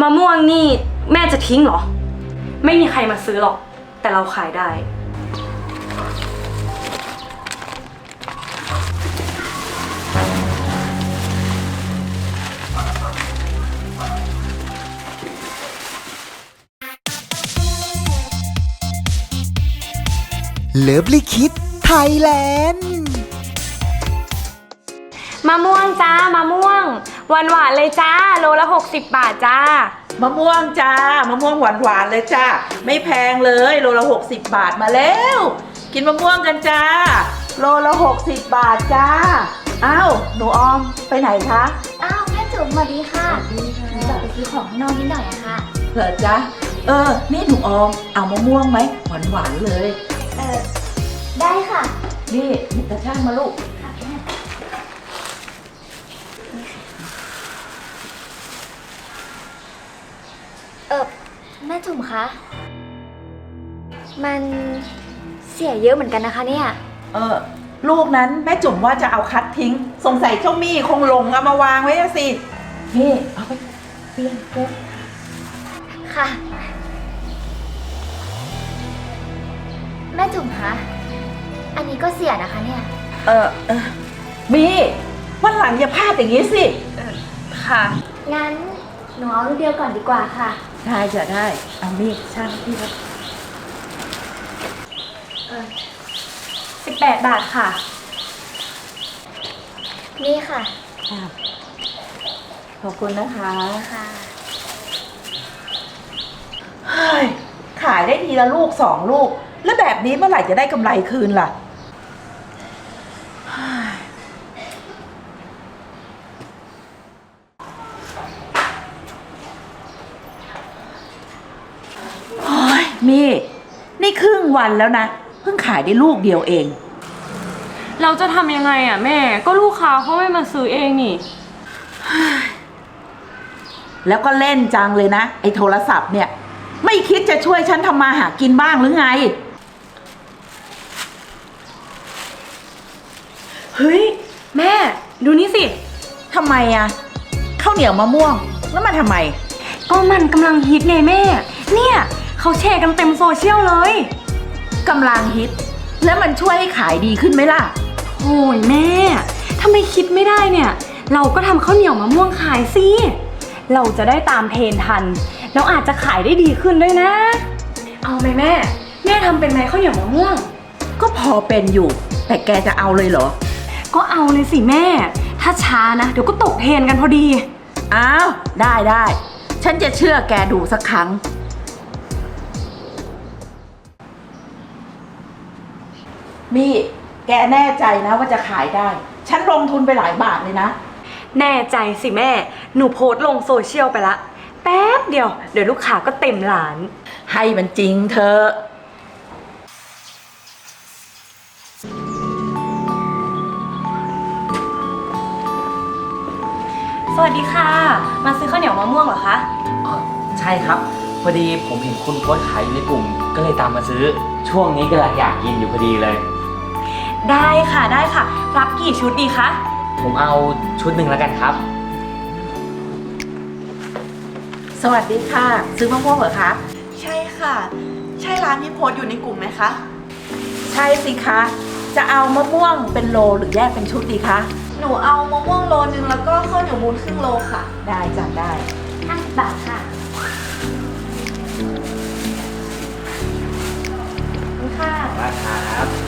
มะม่วงนี่แม่จะทิ้งเหรอ ไม่มีใครมาซื้อหรอก แต่เราขายได้ เลิฟลิคิดไทยแลนด์ มะม่วงจ้ามะม่วง หวานหวานๆเลยจ้า โลละ 60 บาทจ้า มะม่วงจ้ามะม่วงหวานหวานๆเลยจ้าไม่แพงเลยโลละ60 บาทมาแล้ว กินมะม่วงกันจ้าโลละ60 บาทจ้าอ้าวหนูออมไปไหนคะอ้าวแม่จุ๋มสวัสดีค่ะหนูจะไปซื้อของข้างนอกนิดหน่อยอะค่ะเหรอจ๊ะเออ นี่หนูออมเอามะม่วงไหมหวานหวานๆเลย เออได้ค่ะ นี่หยิบตะช่างมาลูก ค่ะแม่ เออแม่จุ๋มคะ มันเสียเยอะเหมือนกันนะคะเนี่ย เออ ลูกนั้นแม่จุ๋มว่าจะเอาคัดทิ้ง สงสัยเจ้ามี่คงหลงเอามาวางไว้อะสิ นี่ เอาไปเปลี่ยนเก็บค่ะ แม่จุ๋มคะ อันนี้ก็เสียนะคะเนี่ย เออเออมี่วันหลังอย่าพลาดอย่างนี้สิ ค่ะ งั้นหนูเอาลูกเดียวก่อนดีกว่าค่ะ ได้จะได้ เอามีดช่างที่ครับ18บาทค่ะ นี่ค่ะค่ะขอบคุณนะคะค่ะเฮ้ยขายได้ทีละลูกสองลูก แล้วแบบนี้เมื่อไหร่จะได้กำไรคืนล่ะเฮ้ยโอ้ย มี่นี่ครึ่งวันแล้วนะ เพิ่งขายได้ลูกเดียวเอง เราจะทำยังไงอะแม่ ก็ลูกค้าเขาไม่มาซื้อเองนี่ แล้วก็เล่นจังเลยนะ ไอ้โทรศัพท์เนี่ย ไม่คิดจะช่วยฉันทำมาหากินบ้างหรือไง เฮ้ย แม่ ดูนี่สิ ทำไมอะข้าวเหนียวมะม่วง แล้วมันทำไม ก็มันกำลังฮิตไงแม่ เนี่ย เขาแชร์กันเต็มโซเชียลเลย กำลังฮิต แล้วมันช่วยให้ขายดีขึ้นไหมล่ะ โอ้ยแม่ทำไมคิดไม่ได้เนี่ย เราก็ทำข้าวเหนียวมะม่วงขายสิ เราจะได้ตามเทรนทัน แล้วอาจจะขายได้ดีขึ้นด้วยนะ เอาไหมแม่ แม่ทำเป็นไหมข้าวเหนียวมะม่วง ก็พอเป็นอยู่ แต่แกจะเอาเลยเหรอ ก็เอาเลยสิแม่ ถ้าช้านะเดี๋ยวก็ตกเทรนกันพอดี อ้าว ได้ได้ ฉันจะเชื่อแกดูสักครั้ง มี่แกแน่ใจนะว่าจะขายได้ ฉันลงทุนไปหลายบาทเลยนะ แน่ใจสิแม่ หนูโพสต์ลงโซเชียลไปละ แป๊บเดียว เดี๋ยวลูกค้าก็เต็มร้าน ให้มันจริงเธอะสวัสดีค่ะ มาซื้อข้าวเหนียวมะม่วงเหรอคะ อ๋อใช่ครับ พอดีผมเห็นคุณโพสต์ขายอยู่ในกลุ่ม ก็เลยตามมาซื้อ ช่วงนี้กำลังอยากกินอยู่พอดีเลย ได้ค่ะได้ค่ะ รับกี่ชุดดีคะ ผมเอาชุดหนึ่งแล้วกันครับ สวัสดีค่ะ ซื้อมะม่วงเหรอคะ ใช่ค่ะ ใช่ร้านที่โพสต์อยู่ในกลุ่มไหมคะ ใช่สิคะ จะเอามะม่วงเป็นโลหรือแยกเป็นชุดดีคะ หนูเอามะม่วงโลนึงแล้วก็ข้าวเหนียวมูนครึ่งโลค่ะ ได้จ้ะได้ 50 บาทค่ะนี่ค่ะราคาครับ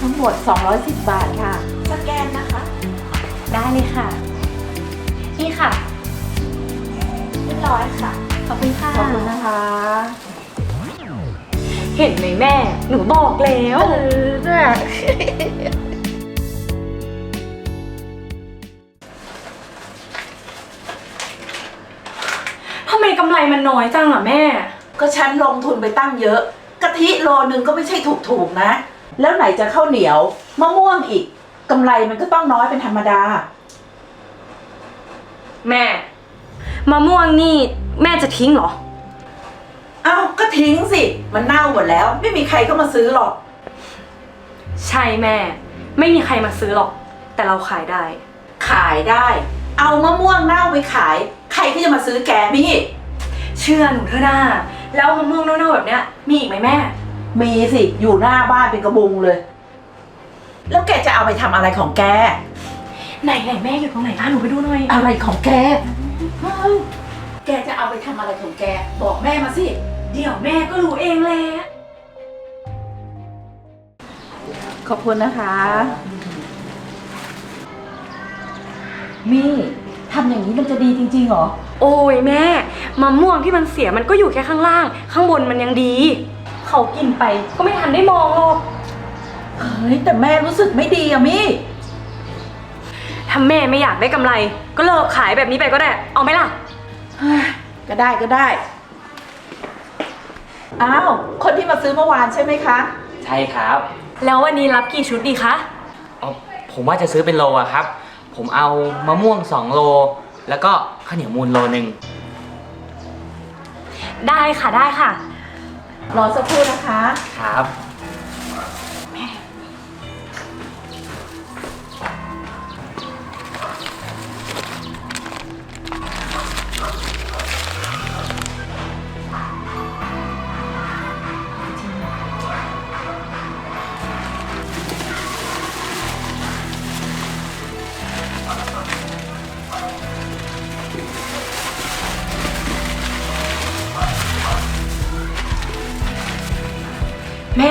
ทั้งหมด 210 บาทค่ะ สแกนนะคะ ได้เลยค่ะ นี่ค่ะ เรียบร้อยค่ะ ขอบคุณค่ะ ขอบคุณนะคะ เห็นไหมแม่ หนูบอกแล้วเออเนี่ยทำไมกำไรมันน้อยจังอะแม่ ก็ฉันลงทุนไปตั้งเยอะกะทิโลนึงก็ไม่ใช่ถูกๆนะ แล้วไหนจะข้าวเหนียวมะม่วงอีกกำไรมันก็ต้องน้อยเป็นธรรมดา แม่มะม่วงนี่แม่จะทิ้งเหรอ เอ้าก็ทิ้งสิ มันเน่าหมดแล้ว ไม่มีใครก็มาซื้อหรอก ใช่แม่ ไม่มีใครมาซื้อหรอก แต่เราขายได้ ขายได้ เอามะม่วงเน่าไปขาย ใครที่จะมาซื้อแกมี่ เชื่อหนูเถอะนะ แล้วมะม่วงเน่าๆแบบเนี้ยมีอีกไหมแม่ มีสิ อยู่หน้าบ้านเป็นกระบุงเลย แล้วแกจะเอาไปทำอะไรของแก ไหนไหนแม่อยู่ตรงไหนพาหนูไปดูหน่อย อะไรของแกเฮ้ยแกจะเอาไปทำอะไรของแก บอกแม่มาสิ เดี๋ยวแม่ก็รู้เองแหละขอบคุณนะคะ มี่ทำอย่างนี้มันจะดีจริงๆเหรอ โอ้ยแม่ มะม่วงที่มันเสียมันก็อยู่แค่ข้างล่าง ข้างบนมันยังดี เขากินไปก็ไม่ทันได้มองหรอก เฮ้ยแต่แม่รู้สึกไม่ดีอะมี่ ถ้าแม่ไม่อยากได้กำไร ก็เลิกขายแบบนี้ไปก็ได้ เอาไหมล่ะเฮ้ยก็ได้ก็ได้ อ้าว คนที่มาซื้อเมื่อวานใช่ไหมคะ ใช่ครับแล้ววันนี้รับกี่ชุดดีคะอ๋อผมว่าจะซื้อเป็นโลอะครับ ผมเอามะม่วง 2 โล แล้วก็ข้าวเหนียวมูลโลหนึ่ง ได้ค่ะได้ค่ะ รอสักครู่นะคะ ครับ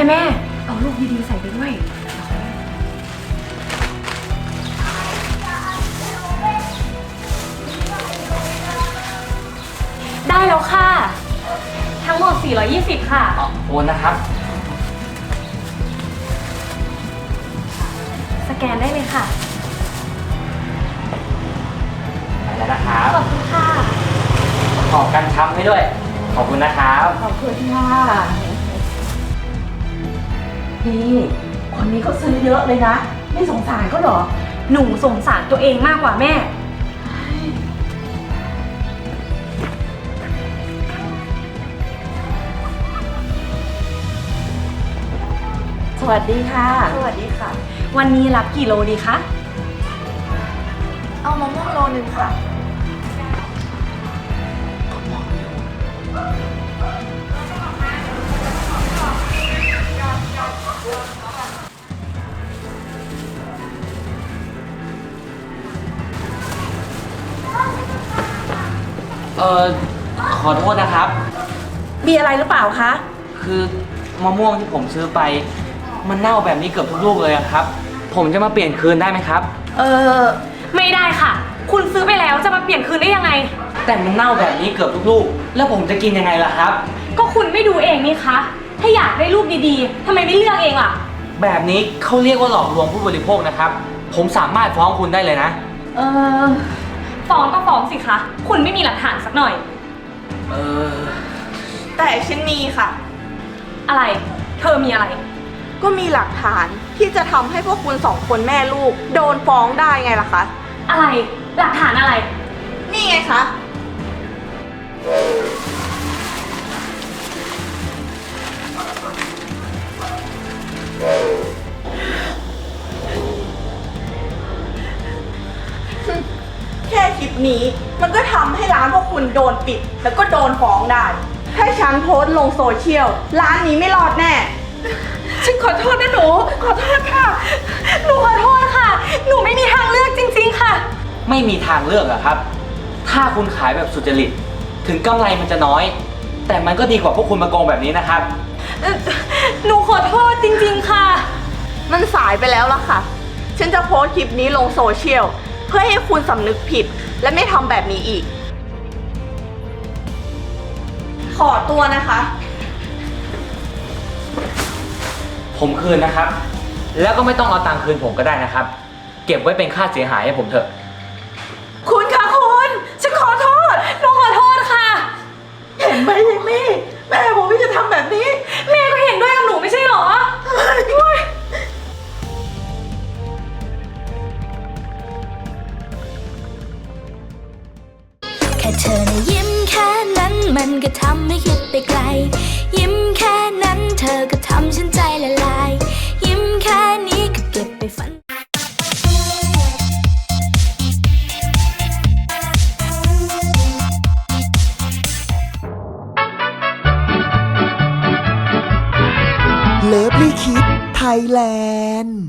แม่แม่ เอาลูกดีๆใส่ไปด้วย ได้แล้วค่ะ ทั้งหมด 420 ค่ะ อ๋อโอนนะครับ สแกนได้เลยค่ะ ไปแล้วนะครับ ขอบคุณค่ะ ขอบกันช้ำให้ด้วย ขอบคุณนะครับ ขอบคุณค่ะ นี่ คนนี้เขาซื้อเยอะเลยนะ ไม่สงสารเขาเหรอ หนูสงสารตัวเองมากกว่าแม่ สวัสดีค่ะ สวัสดีค่ะ วันนี้รับกี่โลดีคะ เอามะม่วงโลนึงค่ะ เออขอโทษนะครับ มีอะไรหรือเปล่าคะ คือมะม่วงที่ผมซื้อไป มันเน่าแบบนี้เกือบทุกลูกเลยอะครับ ผมจะมาเปลี่ยนคืนได้ไหมครับ เออไม่ได้ค่ะ คุณซื้อไปแล้วจะมาเปลี่ยนคืนได้ยังไง แต่มันเน่าแบบนี้เกือบทุกลูก แล้วผมจะกินยังไงล่ะครับ ก็คุณไม่ดูเองนี่คะ ถ้าอยากได้ลูกดีๆทำไมไม่เลือกเองล่ะ แบบนี้เขาเรียกว่าหลอกลวงผู้บริโภคนะครับ ผมสามารถฟ้องคุณได้เลยนะ เออฟ้องก็ฟ้องสิคะ คุณไม่มีหลักฐานสักหน่อย เออ แต่ฉันมีค่ะ อะไร เธอมีอะไร ก็มีหลักฐานที่จะทำให้พวกคุณสองคนแม่ลูก โดนฟ้องได้ไงล่ะคะ อะไร หลักฐานอะไร นี่ไงคะ แค่คลิปนี้มันก็ทำให้ร้านพวกคุณโดนปิด แล้วก็โดนฟ้องได้ถ้าฉันโพสต์ลงโซเชียลร้านนี้ไม่รอดแน่ ฉันขอโทษนะหนู ขอโทษค่ะ หนูขอโทษค่ะ หนูไม่มีทางเลือกจริง ๆ ค่ะ ไม่มีทางเลือกอะครับ ถ้าคุณขายแบบสุจริต ถึงกำไรมันจะน้อย แต่มันก็ดีกว่าพวกคุณมาโกงแบบนี้นะครับเอ่อ หนูขอโทษจริงๆค่ะ มันสายไปแล้วล่ะค่ะ ฉันจะโพสต์คลิปนี้ลงโซเชียล เพื่อให้คุณสำนึกผิดและไม่ทำแบบนี้อีก ขอตัวนะคะ ผมคืนนะครับ แล้วก็ไม่ต้องเอาตังค์คืนผมก็ได้นะครับ เก็บไว้เป็นค่าเสียหายให้ผมเถอะ ยแลนด์